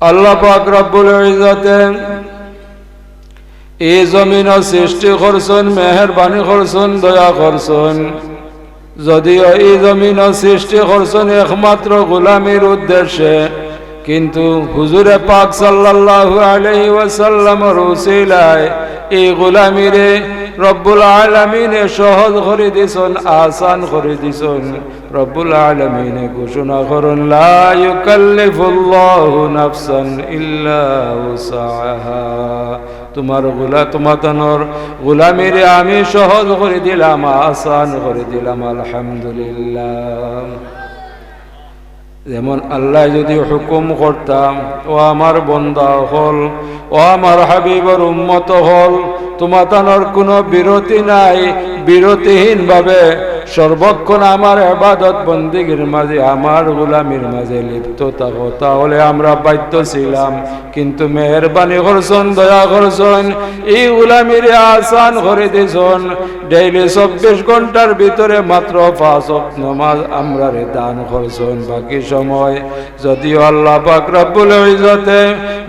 আল্লাহ পাক রব্বুল ইজ্জতে এই জমিন সৃষ্টি করছেন, মেহরবানি করছেন, দয়া করছেন। যদিও এই জমিন সৃষ্টি করছেন একমাত্র গোলামির উদ্দেশ্যে, কিন্তু হুজুরে পাক সাল্লাল্লাহু আলাইহি ওয়াসাল্লামর উসিলায় এই গোলামিরে রব্বুল আলামিনে সহজ করে দিছেন, আসান করে দিছেন। রব্বুল আলামিনে ঘোষণা করুন নাফসান ইল্লা তোমার গোলা তোমাতনর গোলামিরে আমি সহজ করে দিলাম, আসান করে দিলাম, আলহামদুলিল্লাহ। যেমন আল্লাহ যদি হুকুম করতাম, ও আমার বন্দা হল, ও আমার হাবিবর উন্মত হল তোমাতানোর কোনো বিরতি নাই বিরতিহীন ভাবে সর্বক্ষণ আমার এবাদত বন্দিগির মাঝে, আমার গোলামির মাঝে লিপ্ত থাকো। তাহলে আমরা বাধ্য ছিলাম। কিন্তু মেহরবানি করছেন, দয়া করছেন, এই গোলামির আসান করে দিছন ডেইলি চব্বিশ ঘণ্টার ভিতরে মাত্র পাঁচ নমাজ আমরা দান করছেন। বাকি সময় যদিও আল্লাহ পাক রব্বুল ইজ্জতে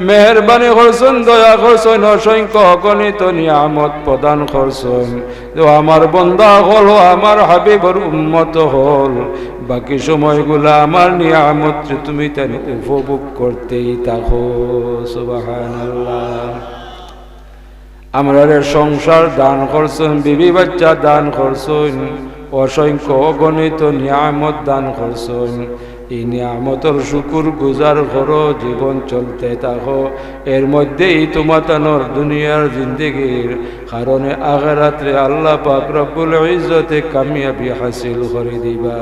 মেহরবানি করছেন, দয়া করছেন, অসংখ্য অগণিত নিয়ামত প্রদান করছেন। তো আমার বন্ধা হল আমার হাবিবর উন্মত হল। বাকি সময়গুলা আমার নিয়ামত তুমি তাই উপভোগ করতেই থাকো। সুবহানাল্লাহ। আমরা সংসার দান করছেন, বিবি বাচ্চা দান করছেন, অসংখ্য অগণিত নিয়ামত দান করছেন। এই নিয়ামতর শুকুর গুজার করো জীবন চলতে থাকো। এর মধ্যেই তোমাতানোর দুনিয়ার জিন্দগির কারণে আগারাত্রে আল্লাহ পাক রব্বুল কামিয়াবি হাসিল করে দিবা।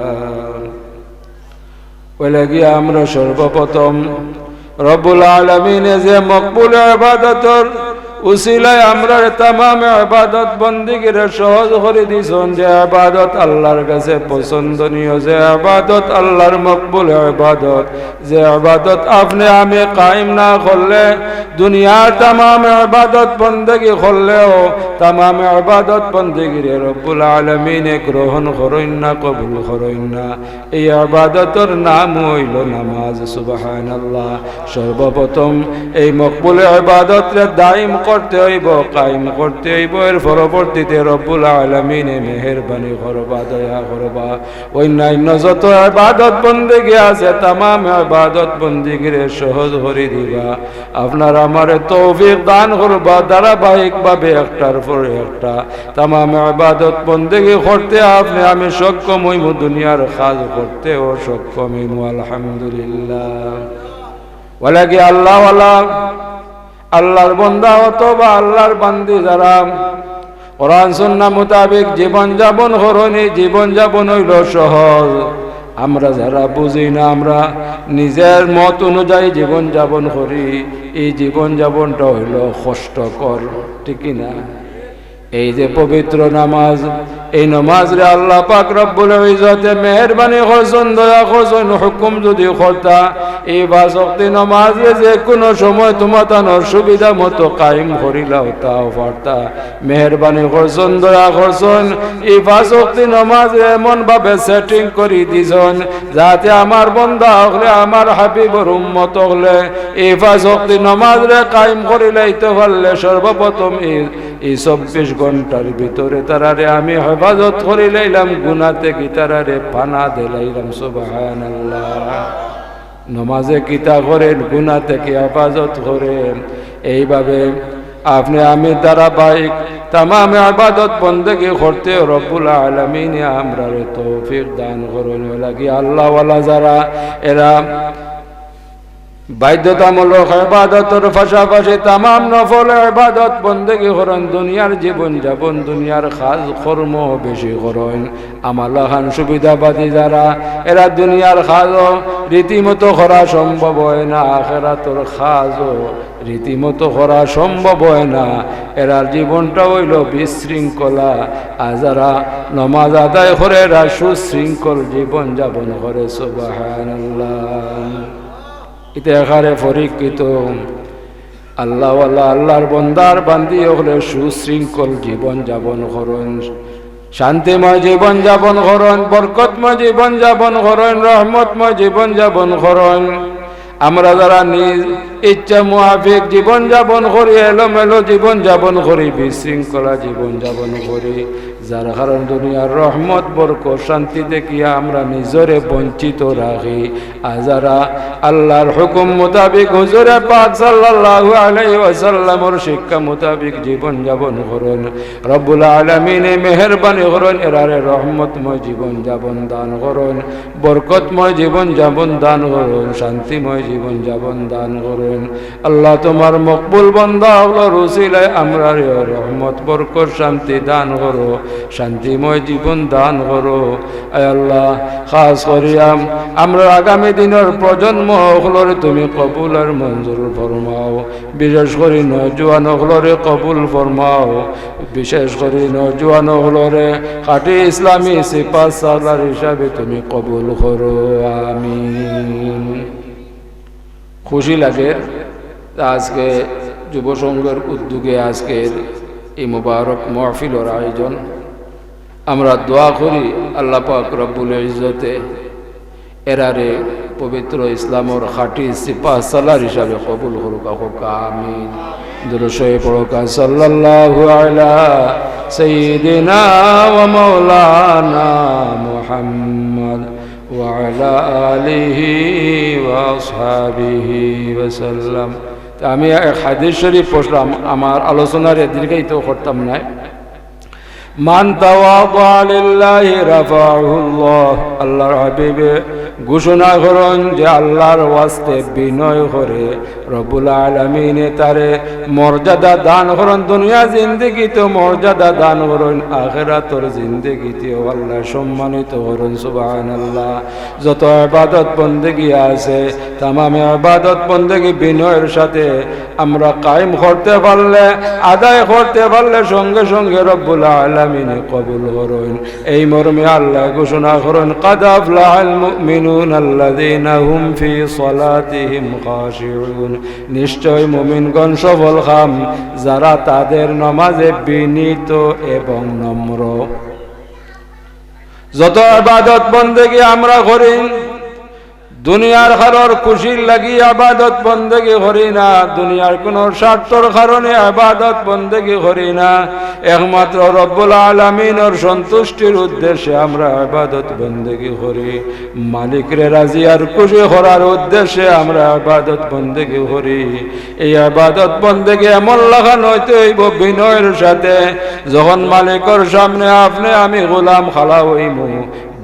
ওই লাগিয়ে আমরা সর্বপ্রথম রব্বুল আলমিনে যে মকবুল আবাদতর উসিলায় আমরা তামাম আবাদত বন্দিগিরে সহজ করে দিছন যে আবাদত আল্লাহর কাছে পছন্দনীয়, যে আবাদত আল্লাহর মকবুল আবাদত যে আবাদত আপনি আমি কায়েম না করলে, দুনিয়ার তামাম আবাদত বন্দেগি করলেও, তামাম আবাদত বন্দেগিরে রব্বুল আলমিনে গ্রহণ করইন না, কবুল করইন না। এই আবাদতর নাম হইল নামাজ সুবাহান আল্লাহ সর্বপ্রথম এই মকবুল আবাদতরে দাইম করতে হইব, কায়েম করতে হইব। এর পরবর্তীতে রব্বুল আলমিনে মেহরবানি করবা, দয়া করবা। অন্যান্য যত আবাদত বন্দিগি আছে, তামাম আবাদত বন্দিগিরে সহজ করে দিবা। আপনার আমার তৌফিক দান করবা ধারাবাহিক ভাবে একটার পরে একটা। তামাম আবাদত বন্দিগি করতে আপনি, আমি সক্ষম হইব, দুনিয়ার কাজ করতে ও সক্ষম হইব, আলহামদুলিল্লাহ। বলে কি আল্লাহ আল্লাহর বন্দা অথবা আল্লাহর বান্দি যারা কোরআন সন্না মোতাবেক জীবন যাপন হরণে জীবন যাপন হইল সহজ। আমরা যারা বুঝি না, আমরা নিজের মত অনুযায়ী জীবন যাপন করি, এই জীবন যাপনটা হইল কষ্টকর, ঠিক না এই যে পবিত্র নামাজ, এই নামাজ রে আল্লাহ পাক রব্বুল ইজ্জতে মেহেরবানি করছেন, দয়া করছেন, হুকুম যদি করতা, এই বাসক্তি নামাজ রে যে কোনো সময় তোমার তানোর সুবিধা মতো কায়েম করিলাও, তাও পারতা। মেহেরবানি করছেন, দয়া করছেন, এই বাসক্তি নামাজ রে এমন ভাবে সেটিং করি দিছেন, যাতে আমার বন্ধা হলে, আমার হাবিবর উম্মত হলে, এই বাসক্তি নামাজ রে কায়েম করিলাইতে পারলে সর্বপ্রথম এই এই চব্বিশ ঘণ্টার ভিতরে তারারে আমি হেফাজত করে লাইলাম গুনা থেকে তারারে পানা দিলাইলাম সুবাহান নমাজে কিতা করেন গুনা থেকে হেফাজত করেন এইভাবে আপনি আমি ধারাবাহিক তাম আবাদত বন্দেগি করতে রব্বুল আলমিনে আমরা তৌফিক দান করুন। লাগি আল্লাহওয়ালা যারা, এরা বাধ্যতামূলক এবাদতের পাশাপাশি তামাম নফল এবাদত বন্দেগি করেন, দুনিয়ার জীবন যাপন, দুনিয়ার খাজ কর্ম বেশি করেন। আমালাহান সুবিধাবাদী যারা, এরা দুনিয়ার খাজও রীতিমতো করা সম্ভব হয় না, আখেরাতর খাজও রীতিমতো করা সম্ভব হয় না। এরা জীবনটা হইল বিশৃঙ্খলা, আর যারা নমাজ আদায় করে, এরা সুশৃঙ্খল জীবন যাপন করে ইতিহারে পরীক্ষিত আল্লাহ আল্লাহর বন্দার বান্দি হলে সুশৃঙ্খল জীবন যাপন করুন। শান্তিময় জীবন যাপন করুন, বরকতময় জীবন যাপন করুন, রহমতময় জীবন যাপন করুন। আমরা যারা নিজ ইচ্ছা মুহাফিক জীবন যাপন করি, এলোমেলো জীবন যাপন করি, বিশৃঙ্খলা জীবন যাপন করি। যার কারণ দুনিয়ার রহমত বরক শান্তি দেখিয়া আমরা নিজরে বঞ্চিত রাখি। আর যারা আল্লাহর হুকুম মোতাবিক হুজুরে পাক সাল্লাল্লাহু আলাইহি শিক্ষা মোতাবিক জীবন যাপন করুন। রব্বুল আলামিনে মেহেরবানি করুন এরারে রহমতময় জীবন যাপন দান করুন, বরকতময় জীবন যাপন দান করুন, শান্তিময় জীবন যাপন দান করুন। আল্লাহ তোমার মকবুল বন্দা হলো রুসিলায় আমরা রহমত, বরকত, শান্তি দান করো। শান্তিময় জীবন দান করো। আল্লাহ, খাস করিয়াম, আমরা আগামী দিনের প্রজন্ম হলরে তুমি কবুল আর মঞ্জুর ফরমাও। বিশেষ করে নজওয়ান হলরে কবুল ফরমাও। বিশেষ করে নজওয়ান হলরে খাটি ইসলামী সিপা সালার হিসাবে তুমি কবুল করো। আমি খুশি লাগে আজকে যুব সংঘের উদ্যোগে আজকের এই মুবারক মহফিলর আয়োজন। আমরা দোয়া করি আল্লাহ পাক রব্বুল ইজতে এরারে পবিত্র ইসলামর খাটি সিপা সালার হিসাবে কবুল করুক, হোক, আমিন। আলিহি আমি এক হাদিস শরীফ আমার আলোচনার দীর্ঘায়িত করতাম না মান আল্লাহর হাবিবে ঘোষণা করুন যে আল্লাহর ওয়াস্তে বিনয় করে রব্বুল আলামিনে তারে মর্যাদা দান করুন, দুনিয়া জিন্দেগিতে মর্যাদা দান করুন, আখেরাতর জিন্দেগিতেও আল্লাহ সম্মানিত করুন, সুবহানাল্লাহ। যত ইবাদত বন্দেগি আছে, তামাম ইবাদত বন্দেগি বিনয়ের সাথে আমরা কায়েম করতে পারলে, আদায় করতে পারলে সঙ্গে সঙ্গে রব্বুল আলামিনে কবুল করুন এই মর্মে আল্লাহ ঘোষণা করুন কাদ আফলাহাল মুমিনুন আল্লাযীনা হুম ফি সালাতিহিম খাশিউন নিশ্চয় মুমিনগণ সফল খাম যারা তাদের নমাজে বিনীত এবং নম্র যত ইবাদত বন্দেগি আমরা করি দুনিয়ার কারোর খুশির লাগি আবাদত বন্দেগি করি না। দুনিয়ার কোন স্বার্থর কারণে আবাদত বন্দেগি করি না। একমাত্র রব্বুল আলমিনের সন্তুষ্টির উদ্দেশ্যে আমরা আবাদত বন্দেগি করি মালিকরে রাজি আর খুশি করার উদ্দেশ্যে আমরা আবাদত বন্দেগি করি এই আবাদত বন্দেগি এমন লাগান হইতে হইব বিনয়ের সাথে। যখন মালিকর সামনে আপনি, আমি গোলাম খালা হইমু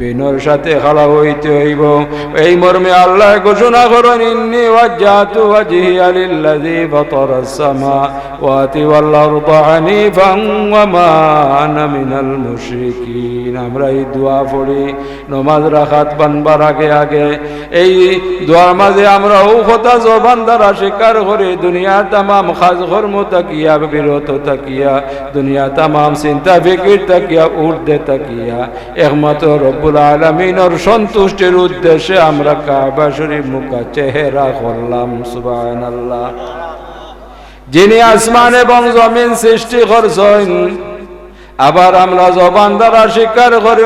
বিনর সাথে খালা হইতে হইব। এই মর্মে আল্লাহ ঘোষণা করেন, ইন্নি ওয়াজ্জাতু ওয়াজহিয়া লিল্লাযী ফাতারাস সামাওয়াতি ওয়াল আরদা হানিফান ওয়া মা মিনাল মুশরিকিন। আমরা এই দোয়া পড়ি, নামাজ রাখাত বানবার আগে আগে। এই দোয়ার মাঝে আমরা ও কথা জবান দ্বারা স্বীকার করি, দুনিয়া তামাম খাজ কর্ম তাকিয়া বিরত তাকিয়া, দুনিয়া তামাম চিন্তা ফিকির তাকিয়া উর্দে তাকিয়া। একমাত্র রব্বুল আলমিনের সন্তুষ্টির উদ্দেশ্যে আমরা কাবা শরীফ মুখা চেহারা করলাম আল্লাহ যিনি আসমান এবং জমিন সৃষ্টি করছেন আবার আমরা জবান দ্বারা স্বীকার করে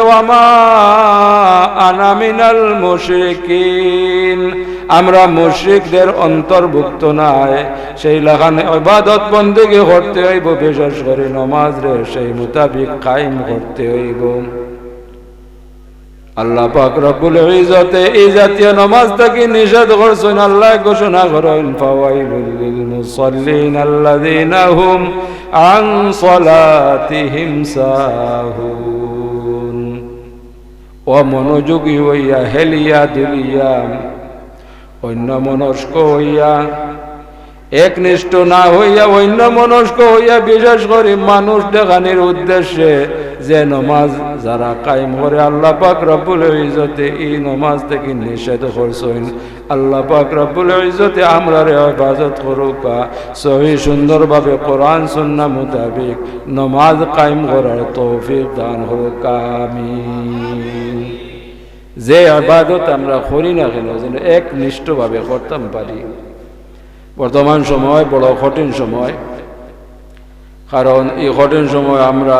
আনামিনাল মুশরিকিন। আমরা মুশরিকদের অন্তর্ভুক্ত নাই। সেই লাগানে ইবাদত বন্দেগী করতে হইব, বিশেষ করে নমাজ রে সেই মোতাবিক কায়েম করতে হইব। আল্লাহ পাক রব্বুল ইজ্জতে এই জাতীয় নামাজ থেকে নিষেধ করছেন। আল্লাহ ঘোষণা করেন, ফাওয়াইলুল লিল মুসাল্লিন আল্লাযীনা হুম আন সালাতিহিম সাহুন। ও মনোযোগী হইয়া, হেলিয়া দিলিয়া, অন্য মনস্ক হইয়া, একনিষ্ঠ না হইয়া অন্য মনস্ক হইয়া বিশেষ করে মানুষ দেখানির উদ্দেশ্যে যে নমাজ যারা কায়েম করে, আল্লাহ পাক রব্বুল ইজতে এই নমাজ থেকে নিষেধ করছেন। আল্লাহ পাক রব্বুল ইজতে আমরা রে হেফাজত করুকা সহি সুন্দরভাবে কোরআন, সুন্না মোতাবিক নমাজ কায়েম করার তৌফিক দান হোকা, আমিন। যে আবাদত আমরা করি না কেন, যেন একনিষ্ঠভাবে করতাম পারি। বর্তমান সময় বড় কঠিন সময়। কারণ এই কঠিন সময় আমরা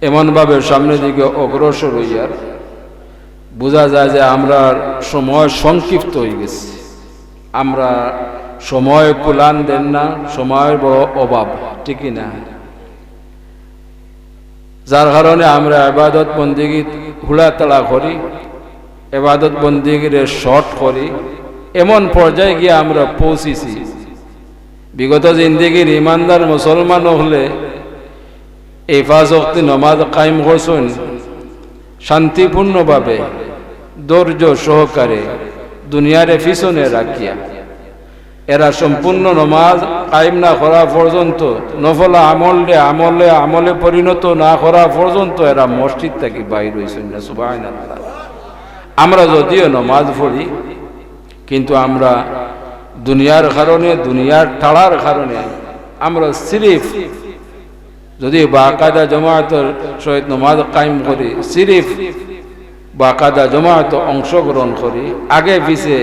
এমনভাবে সামনের দিকে অগ্রসর হইয়ার বোঝা যায় যে আমরা সময় সংক্ষিপ্ত হয়ে গেছে। আমরা সময় কুলান দেন না, সময়ের বড় অভাব ঠিকই না? যার কারণে আমরা আবাদত বন্দিগি হুলাতালা করি, এবাদত বন্দিগিরে শর্ট করি। এমন পর্যায়ে গিয়ে আমরা পৌঁছেছি। বিগত জিন্দিগির ইমানদার মুসলমান হলে এই পাঁচ অক্তি নমাজ কায়েম করছেন শান্তিপূর্ণভাবে ধৈর্য সহকারে দুনিয়ারে পিছনে রাখিয়া। এরা সম্পূর্ণ নমাজ কায়েম না করা পর্যন্ত, নফলা আমলে আমলে আমলে পরিণত না করা পর্যন্ত এরা মসজিদ থেকে বাইর হয়েছেন না সুবাহ আমরা যদিও নমাজ পড়ি, কিন্তু আমরা দুনিয়ার কারণে, দুনিয়ার টাড়ার কারণে আমরা সিরিফ যদি বাকায়দা জমায়েতের সহিত নমাজ কায়েম করি, সিরিফ বাকায়দা জমায়েত অংশগ্রহণ করি, আগে পিছে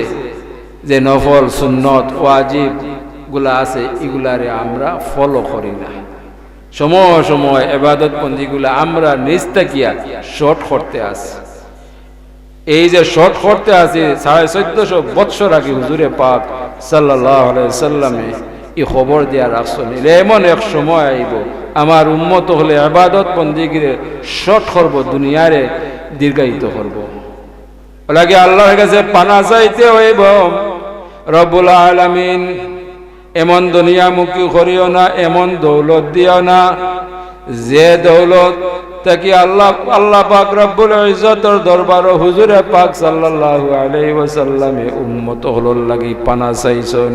যে নফল, সুন্নত, ওয়াজিবগুলা আছে, এগুলারে আমরা ফলো করি না। সময় সময় এবাদত বন্দিগুলা আমরা নিজ থাকিয়া শর্ট করতে আসি এই যে শর্ট করতে আছি, সাড়ে চোদ্দশো বৎসর আগে হুজুরে পাক সাল্লাহ সাল্লামে এই খবর দিয়া রাখছেন এমন এক সময় আইব আমার উন্মত হলে আবাদত বন্দিগিরে শর্ট করব, দুনিয়ারে দীর্ঘায়িত করব। লাগে আল্লাহর কাছে পানা চাইতে হইব। রব্বুল আলামিন, এমন দুনিয়া দুনিয়ামুখী করিও না, এমন দৌলত দিও না। যে দৌলত তাকি আল্লাহ আল্লাহ পাক রব্বুল ইজ্জতের দরবার হুজুরে পাক সাল্লাল্লাহু আলাইহি ওয়াসাল্লামে উম্মত হলর লাগি পানা চাইছেন।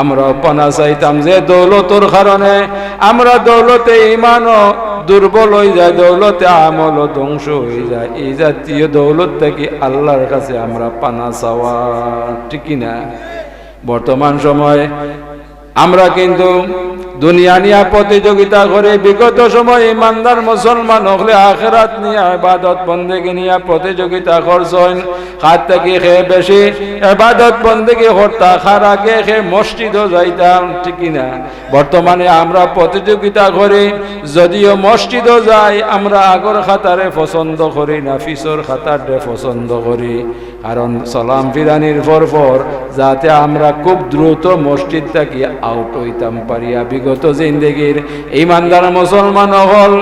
আমরা পানা চাইতাম যে দৌলতর কারণে আমরা দৌলতে ইমানও দুর্বল হয়ে যায়, দৌলতে আমল ধ্বংস হয়ে যায়। এই জাতীয় দৌলত থেকে আল্লাহর কাছে আমরা পানা চাওয়া ঠিকই না বর্তমান সময় আমরা কিন্তু দুনিয়া নিয়ে প্রতিযোগিতা করে বিগত সময় ইমানদার মুসলমান হলে আখেরাত নিয়ে আবাদত বন্দেকে নিয়ে প্রতিযোগিতা করছেন। হাত থেকে খেয়ে বেশি আবাদত বন্দেকে হরতা খার আগে খেয়ে মসজিদও যাইতাম, ঠিক না বর্তমানে আমরা প্রতিযোগিতা করি, যদিও মসজিদও যাই, আমরা আগর খাতারে পছন্দ করি না, ফিসর খাতারে পছন্দ করি। কারণ সালাম ফিরানির পর পর যাতে আমরা খুব দ্রুত মসজিদ থাকি আউট হইতাম, পারিয়া বিগত জিন্দগির ইমানদার মুসলমান হল,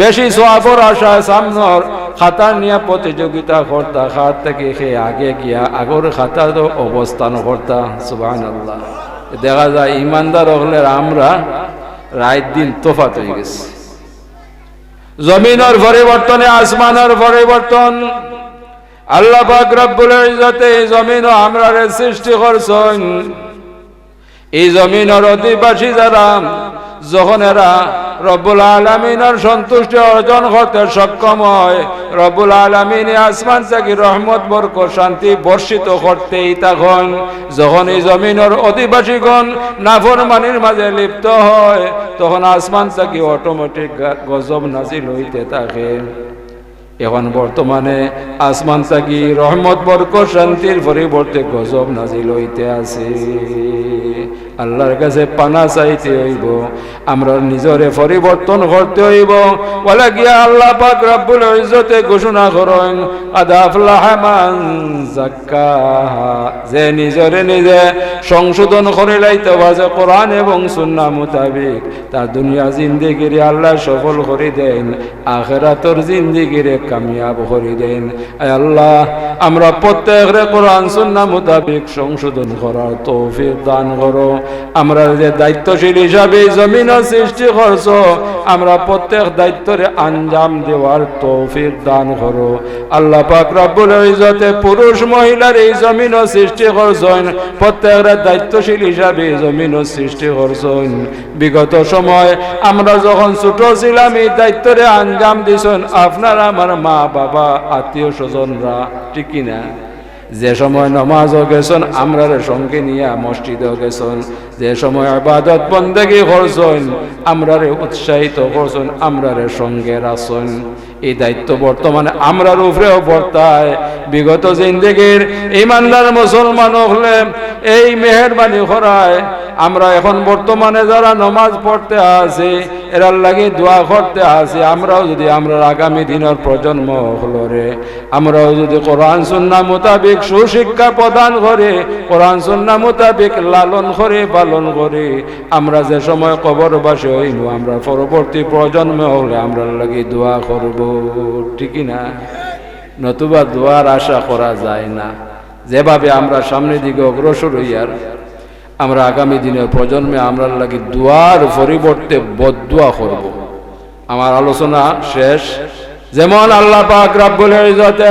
বেশি সোয়াবর আশা সামনর খাতা নিয়ে প্রতিযোগিতা করতা খাত থেকে সে আগে গিয়া আগর খাতা তো অবস্থান করতা। সুবাহ আল্লাহ দেখা যায় ইমানদার হলে আমরা রায় দিন তোফাত হয়ে গেছে। জমিনের পরিবর্তনে, আসমানের পরিবর্তন। আল্লাহ পাক রব্বুল ইজ্জতে জমিন আমরা সৃষ্টি করছেন। এই জমিনের অধিবাসী যারা, যখন এরা রব্বুল আলমিনের সন্তুষ্টি অর্জন করতে সক্ষম হয়, রব্বুল আলমিন আসমান থেকে রহমত বরক শান্তি বর্ষিত করতেই তখন যখন এই জমিনের অধিবাসীগণ নাফরমানির মাঝে লিপ্ত হয়, তখন আসমান থেকে অটোমেটিক গজব নাজিল হইতে থাকে। এখন বর্তমানে আসমান থাকি রহমত বরক শান্তির পরিবর্তে গজব নাজিল হইতে আছে। আল্লাহর কাছে পানা চাইতে হইব, আমরা নিজরে পরিবর্তন করতে হইব। বলে গিয়া আল্লাহ পাক রব্বুল ইজ্জতে ঘোষণা করেন আদাফলাহ মান যাক্কাহা যে নিজরে নিজে সংশোধন করে লাইতে বাজে কোরআন এবং সুন্নাহ মোতাবিক, তার দুনিয়া জিন্দিগিরে আল্লাহ সফল করে দেন, আখেরাতর জিন্দিগিরে কামিয়াব করে দেন। আল্লাহ, আমরা প্রত্যেকরে কোরআন সুন্নাহ মোতাবিক সংশোধন করার তৌফিক দান করো। আমরা যে দায়িত্বশীল হিসাবে জমিন সৃষ্টি করছ, আমরা প্রত্যেক দায়িত্বরে আঞ্জাম দেওয়ার তৌফিক দান করো। আল্লাহ পাক রব্বুল ইজ্জতে পুরুষ মহিলার এই জমিন সৃষ্টি করছেন, প্রত্যেকের দায়িত্বশীল হিসাবে জমিন সৃষ্টি করছেন। বিগত সময় আমরা যখন ছোট ছিলাম, এই দায়িত্বরে আঞ্জাম দিছেন আপনার আমার মা বাবা আত্মীয় স্বজনরা ঠিক না যে সময় নমাজও গেছেন আমরার সঙ্গে নিয়ে মসজিদেও গেছেন। যে সময় আবাদত বন্দেগি করছেন, আমরারে উৎসাহিত করছেন, আমরারে সঙ্গে রাখছেন। এই দায়িত্ব বর্তমানে আমরার উপরেও বর্তায়। বিগত জিন্দগির ইমানদার মুসলমান হলে এই মেহরবানি করায়। আমরা এখন বর্তমানে যারা নমাজ পড়তে আছি, এরার লাগে দোয়া করতে আছি, আমরাও যদি আমরা আগামী দিনের প্রজন্ম হলো রে, আমরাও যদি কোরআন, সুন্না মোতাবিক সুশিক্ষা প্রদান করে, কোরআন, সুন্না মোতাবিক লালন করে পালন করে। আমরা যে সময় কবরবাসী হইব আমরা পরবর্তী প্রজন্ম হলে আমরা লাগে দোয়া করব। ঠিকই না? নতুবা দোয়ার আশা করা যায় না। যেভাবে আমরা সামনের দিকে অগ্রসর হইয়ার, আমরা আগামী দিনের প্রজন্মে আমরা লাগি দুয়ার পরিবর্তে বদুয়া করব। আমার আলোচনা শেষ। যেমন আল্লাহ পাক রাব্বুল ইজ্জতে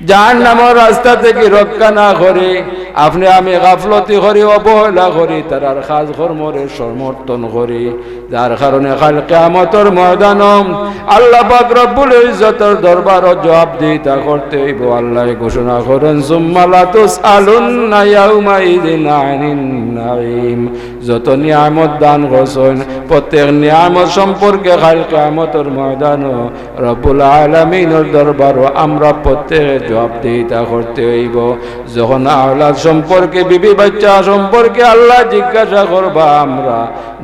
যার নামর রাস্তা থেকে রক্ষা না করে, আপনি আমি গাফলতি করি, অবহেলা করি, তার খাজ কর্মরে সমর্থন করি। যার কারণে কাল কেমতর ময়দানম আল্লাহ পাক রব্বুল দরবার জবাব দিতা করতে হইব। আল্লাহ ঘোষণা করেন সুম্মালা তুসআলুন্না ইয়াউমা ইযিন আনিন নাঈম। যত নিয়ামত দান করছেন, প্রত্যেক নিয়ামত সম্পর্কে কাল কেমতর ময়দান রব্বুল আলামিনের দরবার আমরা প্রত্যেক জবাব দিতা করতে হইব। যখন আওলাদ সম্পর্কে, বিবি বাচ্চা সম্পর্কে আল্লাহ জিজ্ঞাসা করবা, আমরা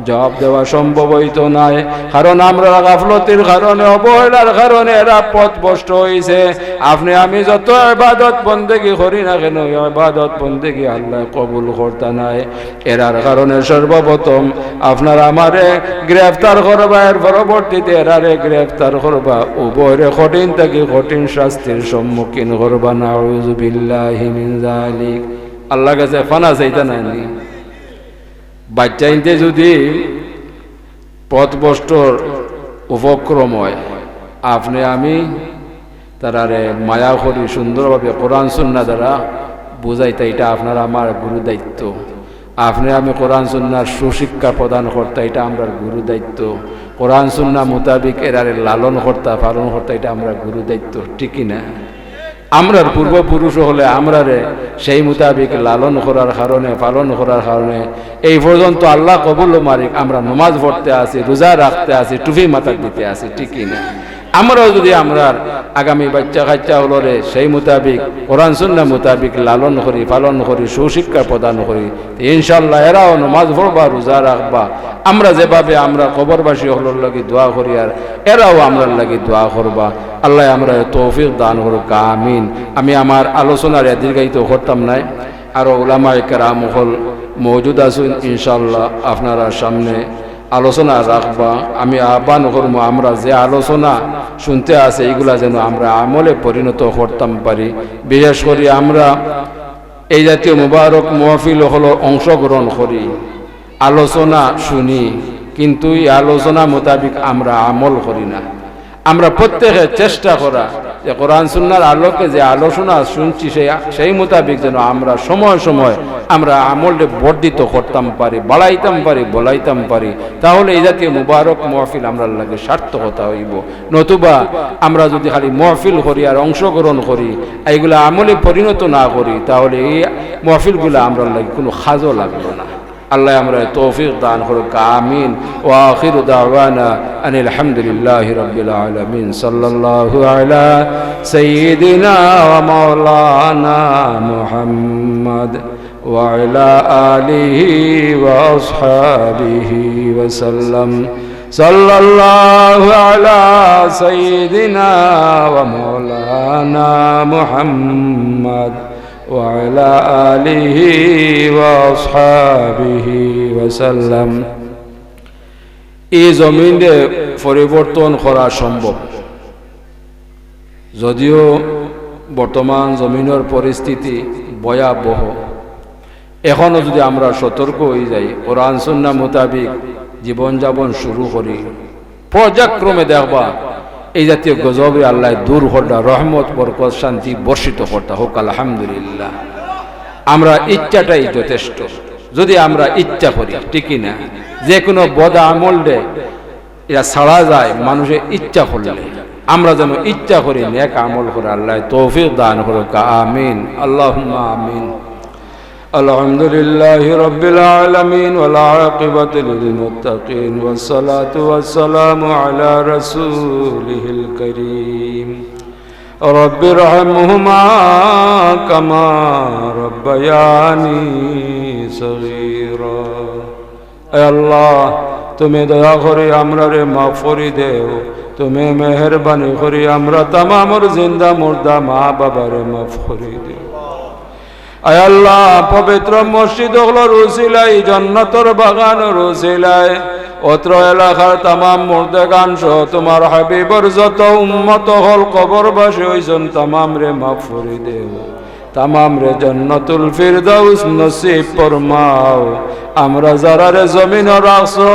জবাব দেওয়া সম্ভব হইতো নাই। কারণ আমরা গাফলতির কারণে, অবহেলার কারণে এরা পথ বষ্ট হয়েছে আপনি, আমি যত ইবাদত বন্দেগি করি না কেন, ইবাদত বন্দেগি আল্লাহ কবুল করতা নাই। এরার কারণে সর্বপ্রথম। আপনার আমারে গ্রেফতার করবা এর পরবর্তীতে এরারে গ্রেফতার করবা। উভয়রে কঠিন থেকে কঠিন শাস্তির সম্মুখীন করবা না আল্লাহ কাছে ফানা চাইতা নাই বাচ্চাইতে যদি পথবষ্টর উপক্রম হয়, আপনি আমি তারারে মায়া করি সুন্দরভাবে কোরআন সুন্না দ্বারা বুঝাইতে, এটা আপনার আমার গুরু দায়িত্ব আপনি আমি কোরআন, সুন্নার সুশিক্ষা প্রদান করতে, এটা আমরা গুরু দায়িত্ব। কোরআন, সুন্না মোতাবিক এরারে লালন কর্তা, পালন কর্তা, এটা আমরা গুরু দায়িত্ব, ঠিকই না? আমরার পূর্বপুরুষ হলে আমরারে সেই মোতাবিক লালন করার কারণে, পালন করার কারণে, এই পর্যন্ত আল্লাহ কবুল মারিক আমরা নমাজ পড়তে আসি, রোজা রাখতে আসি টুফি মাথার দিতে আসি, ঠিকই না? আমরাও যদি আমরার আগামী বাচ্চা কাচ্চা হলরে সেই মোতাবিক, কোরআন সুন্না মোতাবিক লালন করি, পালন করি, সুশিক্ষা প্রদান করি ইনশাল্লাহ এরাও নমাজ পড়বা, রোজা রাখবা। আমরা যেভাবে আমরা কবরবাসী হলোর লাগি দোয়া করি আর এরাও আমরার লাগি দোয়া করবা। আল্লাহ আমরা তৌফিক দান করুক, আমিন। আমি আমার আলোচনার দীর্ঘায়িত করতাম নাই। আরও ওলামা কেরাম হল মজুদ আছেন ইনশাল্লাহ আপনারা সামনে আলোচনা রাখবা, আমি আহ্বান করব আমরা যে আলোচনা শুনতে আছে এইগুলা যেন আমরা আমলে পরিণত করতাম পারি। বিশেষ করে আমরা এই জাতীয় মুবারক মহফিল হলো অংশগ্রহণ করি, আলোচনা শুনি, কিন্তু এই আলোচনা মোতাবিক আমরা আমল করি না। আমরা প্রত্যেকে চেষ্টা করা যে কোরআন সুন্নার আলোকে যে আলোচনা শুনছি সেই সেই মোতাবিক যেন আমরা সময় সময় আমরা আমলে বর্ধিত করতাম পারি, বাড়াইতাম পারি, বলাইতাম পারি, তাহলে এই জাতীয় মুবারক মহফিল আমরা লাগে সার্থকতা হইব। নতুবা আমরা যদি খালি মহফিল করি আর অংশগ্রহণ করি, এইগুলো আমলে পরিণত না করি, তাহলে এই মহফিলগুলো আমরা লাগে কোনো খাজও লাগবে না। আল্লাহ আমরা তৌফিক দান করুক আমিন ও আখির দাওয়ানা আন আলহামদুলিল্লাহ রাব্বিল আলামিন সাল্লাল্লাহু আলা সাইয়্যিদিনা ওয়া মাওলানা মুহাম্মদ وعلى آله وأصحابه وسلم صلى الله على سيدنا ومولانا محمد وعلى آله وأصحابه وسلم এই জমিনে পরিবর্তন করা সম্ভব যদিও বর্তমান জমিনের পরিস্থিতি ভয়াবহ এখনও যদি আমরা সতর্ক হয়ে যাই কোরআন সন্না মোতাবিক জীবনযাপন শুরু করি পর্যায়ক্রমে দেখবা এই জাতীয় গজবে আল্লাহ দূর হরটা রহমত, বরকত, শান্তি বর্ষিত করতা হোক, আলহামদুলিল্লাহ। আমরা ইচ্ছাটাই যথেষ্ট। যদি আমরা ইচ্ছা করি, ঠিকই না? যে কোনো বদা আমল দে, এরা ছাড়া যায় মানুষের ইচ্ছা করলে। আমরা যেন ইচ্ছা করি, নেক আমল করে আল্লাহ তৌফিক দান করুক, আমিন। আল্লাহ আমিন। الحمد لله رب العالمين والعاقبة للمتقين والصلاة والسلام على رسوله الكريم رب ارحمهما كما ربياني صغيرا اے اللہ তুমি দয়া করে আমরা রে মাফরি দেও তুমি মেহরবানি করে আমরা তামামর জিন্দা মুর্দা মা বাবার মাফ করে দেও আয় আল্লাহ, পবিত্র মসজিদ হলো রুসিলাই জন্নতর বাগান রুসিলাই অত্র এলাকার তামাম মুর্দেগান সহ তোমার হাবিবর যত উম্মত হল কবরবাসী হইছেন তামাম রে মাফ করি দেও। তামাম রে জন্নতুল ফিরদাউস নসিব ফরমাও। আমরা যারা রে জমিন রাখছো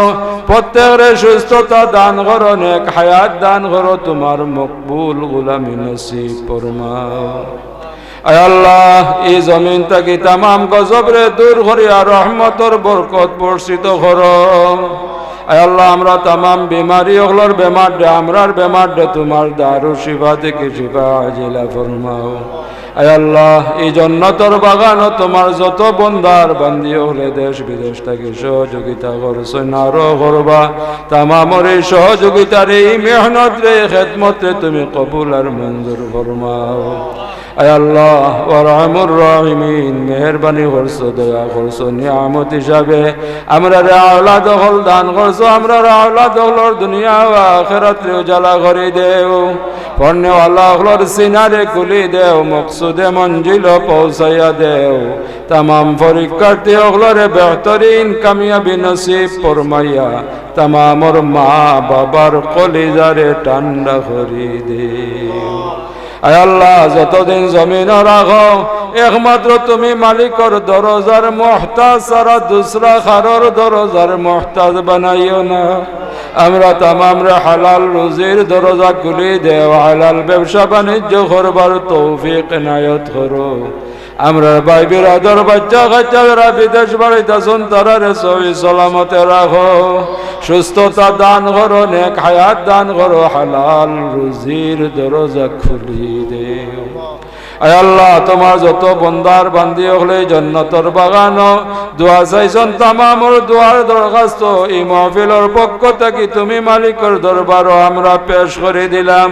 প্রত্যেক রে সুস্থতা দান করো, নেক হায়াত দান করো, তোমার মকবুল গুলামি নসিব ফরমাও। আল্লাহ, এই জমিন থাকি তামাম গজবরে দূর করিয়া রহমতর বরকত বর্ষিত কর। আল্লাহ, আমরা তামাম বিমারি হলর বেমার আমরার বেমার তোমার দারু শিবা থেকে শিবা আজিলা ফরমাও। আল্লাহ, এই জন্নতর বাগান তোমার যত বন্দার বান্দি হলে দেশ বিদেশ থেকে সহযোগিতা করছ। নারো করবা তামামর এই সহযোগিতার এই মেহনত রে খেদমত তুমি কবুল আর মঞ্জুর ফরমাও। আল্লাহ ওরহমুর রহিমিন, মেহরবানি করছ, দয়া করছ, নিয়ামত হিসাবে। আমরা রে আওলাদ হল, দান করছ, আমরা রে আওলাদ হলর দুনিয়া আখিরাত উজালা করে দেও। পণ্য আল্লাহ হলর সিনারে কুলি দেও মকসুদে মঞ্জিল পৌঁছাইয়া দেও। তামাম পরীক্ষার্থী হলরে বেহতরিন কামিয়াবি নসিব ফরমাইয়া, তামামর মা বাবার কলিজারে ঠান্ডা করি দে। আল্লাহ, যতদিন জমিন রাখো, একমাত্র তুমি মালিকর দরজার মহতাজ, সারা দুসরা খারর দরজার মহতাজ বানাইও না। আমরা তামাম রে হালাল রুজির দরজা খুলি দেও হালাল ব্যবসা বাণিজ্য করবার তৌফিক নায়ত করো। আমরা ভাই বিরাদর বাচ্চা কাচ্চারা বিদেশ বাড়িতেছুন তারা রে সবই সালামতে রাখো। সুস্থতা দান করো, নেক হায়াত দান করো, হালাল রুজির দরজা খুলি দেও আল্লাহ, তোমার যত বন্দার বান্দি হলে জন্নতর বাগান দোয়া চাইছন তামামর দোয়ার দরখাস্ত। এই মহফিলর পক্ষ থেকে তুমি মালিকের দরবার আমরা পেশ করে দিলাম।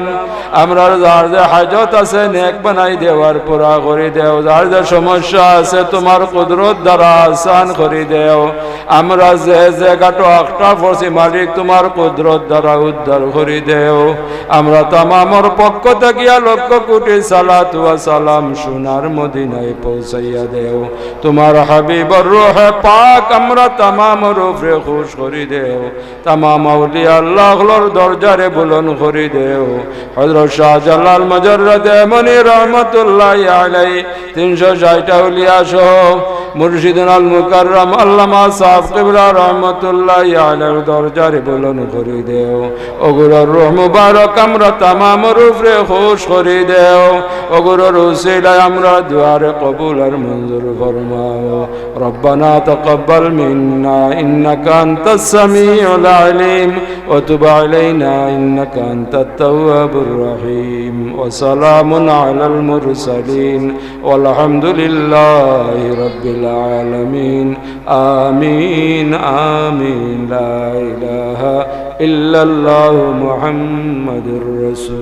আমরা যার যে হাজত আছে, নেক বানাই দেওয়ার পুরা করে দেও। যার যে সমস্যা আছে, তোমার কুদরত দ্বারা আসান করে দেও। আমরা যে যে গাটো পড়ছি, মালিক তোমার কুদরত দ্বারা উদ্ধার করে দেও। আমরা তামামর পক্ষ থেকে লক্ষ কোটি সালাত সালাম সোনার মদিনায় পৌঁছাইয়া দেও। তোমার হাবিবর রোহে পাক আমরা তামাম রূপে খুশ করি দেও। তামাম আউলিয়া আল্লাহর দরজারে বুলন করি দেও। হজরত শাহজালাল মজররতে মনি রহমতুল্লাহ আলাই তিনশো ষাটটা উলিয়া সহ মুর্শিদুল আল মুকাররম আল্লামা সাফ কিবলা রহমতুল্লাহ আলাইহির দরজারে বুলন করি দেও ওগুলোর রূহ মুবারক আমরা তামাম রূপে খুশ করি দেও ওগুলোর উসিলায় আমরা দুয়ারে কবুল আর মঞ্জুর ফরমাও রব্বানা তাকাব্বাল মিন্না ইন্নাকা আনতাস সামিউল আলিম ওয়া তুব আলাইনা ইন্নাকা আনতাত তাওয়াবুর রহিম ওয়া সালামুন আলাল মুরসালিন والحمد لله رب العالمين. آمين آمين. لا إله إلا الله محمد رسول